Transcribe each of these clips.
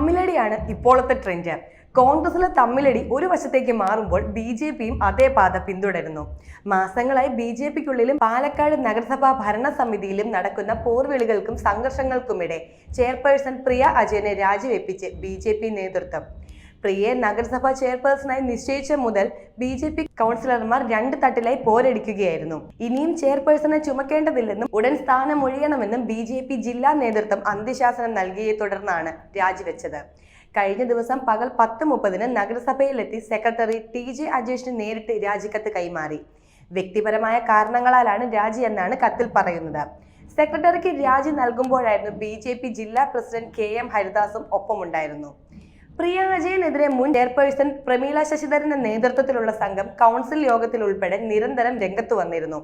തമ്മിലടിയാണ് ഇപ്പോഴത്തെ ട്രെൻഡ് കോൺഗ്രസിലെ തമ്മിലടി ഒരു വശത്തേക്ക് മാറുമ്പോൾ ബി ജെ പിയും അതേ പാത പിന്തുടരുന്നു. മാസങ്ങളായി ബി ജെ പിക്കുള്ളിലും പാലക്കാട് നഗരസഭാ ഭരണസമിതിയിലും നടക്കുന്ന പോർവിളികൾക്കും സംഘർഷങ്ങൾക്കുമിടെ ചെയർപേഴ്സൺ പ്രിയ അജയനെ രാജിവെപ്പിച്ച് ബി നേതൃത്വം. പ്രിയയെ നഗരസഭാ ചെയർപേഴ്സണായി നിശ്ചയിച്ച മുതൽ ബി ജെ പി കൗൺസിലർമാർ രണ്ട് തട്ടിലായി പോരടിക്കുകയായിരുന്നു. ഇനിയും ചെയർപേഴ്സണെ ചുമക്കേണ്ടതില്ലെന്നും ഉടൻ സ്ഥാനം ഒഴിയണമെന്നും ബി ജെ പി ജില്ലാ നേതൃത്വം അന്ത്യശാസനം നൽകിയെ തുടർന്നാണ് രാജിവെച്ചത്. കഴിഞ്ഞ ദിവസം പകൽ പത്ത് മുപ്പതിന് നഗരസഭയിലെത്തി സെക്രട്ടറി ടി ജെ അജേഷിന് നേരിട്ട് രാജിക്കത്ത് കൈമാറി. വ്യക്തിപരമായ കാരണങ്ങളാലാണ് രാജി എന്നാണ് കത്തിൽ പറയുന്നത്. സെക്രട്ടറിക്ക് രാജി നൽകുമ്പോഴായിരുന്നു ബി ജെ പി ജില്ലാ പ്രസിഡന്റ് കെ എം ഹരിദാസും ഒപ്പമുണ്ടായിരുന്നു. പ്രിയ അജയനെതിരെ മുൻ ചെയർപേഴ്സൺ പ്രമീല ശശിധരന്റെ നേതൃത്വത്തിലുള്ള സംഘം കൗൺസിൽ യോഗത്തിൽ ഉൾപ്പെടെ നിരന്തരം രംഗത്തു വന്നിരുന്നു.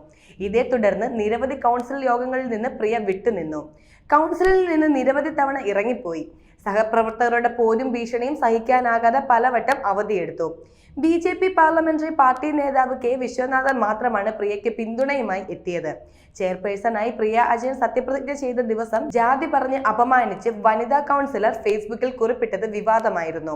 ഇതേ തുടർന്ന് നിരവധി കൗൺസിൽ യോഗങ്ങളിൽ നിന്ന് പ്രിയ വിട്ടുനിന്നു. കൗൺസിലിൽ നിന്ന് നിരവധി തവണ ഇറങ്ങിപ്പോയി. സഹപ്രവർത്തകരുടെ പോലും ഭീഷണിയും സഹിക്കാനാകാതെ പലവട്ടം അവധിയെടുത്തു. B J P parliamentary party നേതാവ് കെ വിശ്വനാഥൻ മാത്രമാണ് പ്രിയയ്ക്ക് പിന്തുണയുമായി എത്തിയത്. ചെയർപേഴ്സണായി പ്രിയ അജയൻ സത്യപ്രതിജ്ഞ ചെയ്ത ദിവസം ജാതി പറഞ്ഞ് അപമാനിച്ച് വനിതാ കൗൺസിലർ ഫേസ്ബുക്കിൽ കുറിപ്പിട്ടത് വിവാദമായിരുന്നു.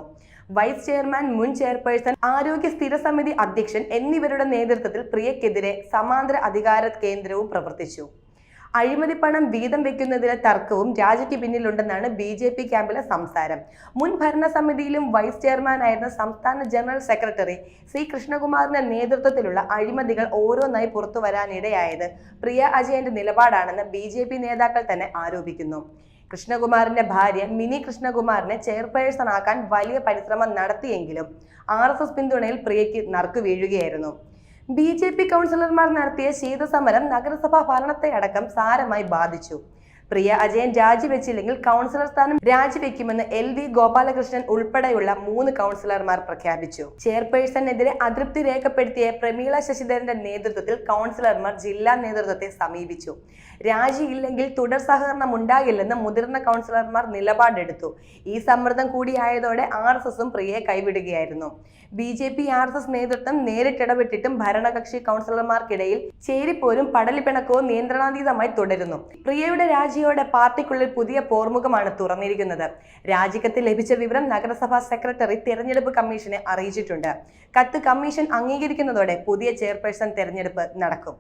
വൈസ് ചെയർമാൻ മുൻ ചെയർപേഴ്സൺ ആരോഗ്യ സ്ഥിര സമിതി അധ്യക്ഷൻ എന്നിവരുടെ നേതൃത്വത്തിൽ പ്രിയക്കെതിരെ സമാന്തര അധികാര കേന്ദ്രവും പ്രവർത്തിച്ചു. അഴിമതി പണം വീതം വെക്കുന്നതിലെ തർക്കവും രാജിക്ക് പിന്നിലുണ്ടെന്നാണ് ബി ജെ പി ക്യാമ്പിലെ സംസാരം. മുൻ ഭരണസമിതിയിലും വൈസ് ചെയർമാനായിരുന്ന സംസ്ഥാന ജനറൽ സെക്രട്ടറി സി കൃഷ്ണകുമാറിന്റെ നേതൃത്വത്തിലുള്ള അഴിമതികൾ ഓരോന്നായി പുറത്തു വരാനിടയായത് പ്രിയ അജയന്റെ നിലപാടാണെന്ന് ബി ജെ പി നേതാക്കൾ തന്നെ ആരോപിക്കുന്നു. കൃഷ്ണകുമാറിന്റെ ഭാര്യ മിനി കൃഷ്ണകുമാറിനെ ചെയർപേഴ്സൺ ആക്കാൻ വലിയ പരിശ്രമം നടത്തിയെങ്കിലും ആർ പിന്തുണയിൽ പ്രിയയ്ക്ക് നറുക്കു വീഴുകയായിരുന്നു. ബി ജെ പി കൗൺസിലർമാർ നടത്തിയ ശീതസമരം നഗരസഭാ ഭരണത്തെ അടക്കം സാരമായി ബാധിച്ചു. പ്രിയ അജയൻ രാജിവെച്ചില്ലെങ്കിൽ കൗൺസിലർ സ്ഥാനം രാജിവെക്കുമെന്ന് എൽ വി ഗോപാലകൃഷ്ണൻ ഉൾപ്പെടെയുള്ള മൂന്ന് കൗൺസിലർമാർ പ്രഖ്യാപിച്ചു. ചെയർപേഴ്സണെതിരെ അതൃപ്തി രേഖപ്പെടുത്തിയ പ്രമീള ശശിധരന്റെ നേതൃത്വത്തിൽ കൗൺസിലർമാർ ജില്ലാ നേതൃത്വത്തെ സമീപിച്ചു. രാജിയില്ലെങ്കിൽ തുടർ സഹകരണം ഉണ്ടാകില്ലെന്ന് മുതിർന്ന കൗൺസിലർമാർ നിലപാടെടുത്തു. ഈ സമ്മർദ്ദം കൂടിയായതോടെ ആർ എസ് എസും പ്രിയയെ കൈവിടുകയായിരുന്നു. B J P R S S നേതൃത്വം നേരിട്ടിടപെട്ടിട്ടും ഭരണകക്ഷി കൗൺസിലർമാർക്കിടയിൽ ചേരിപ്പോരും പടലിപ്പിണക്കവും നിയന്ത്രണാതീതമായി തുടരുന്നു. പ്രിയയുടെ പരാജയത്തോടെ പാർട്ടിക്കുള്ളിൽ പുതിയ പോർമുഖമാണ് തുറന്നിരിക്കുന്നത്. രാജിക്കത്ത് ലഭിച്ച വിവരം നഗരസഭാ സെക്രട്ടറി തെരഞ്ഞെടുപ്പ് കമ്മീഷനെ അറിയിച്ചിട്ടുണ്ട്. കത്ത് കമ്മീഷൻ അംഗീകരിക്കുന്നതോടെ പുതിയ ചെയർപേഴ്സൺ തെരഞ്ഞെടുപ്പ് നടക്കും.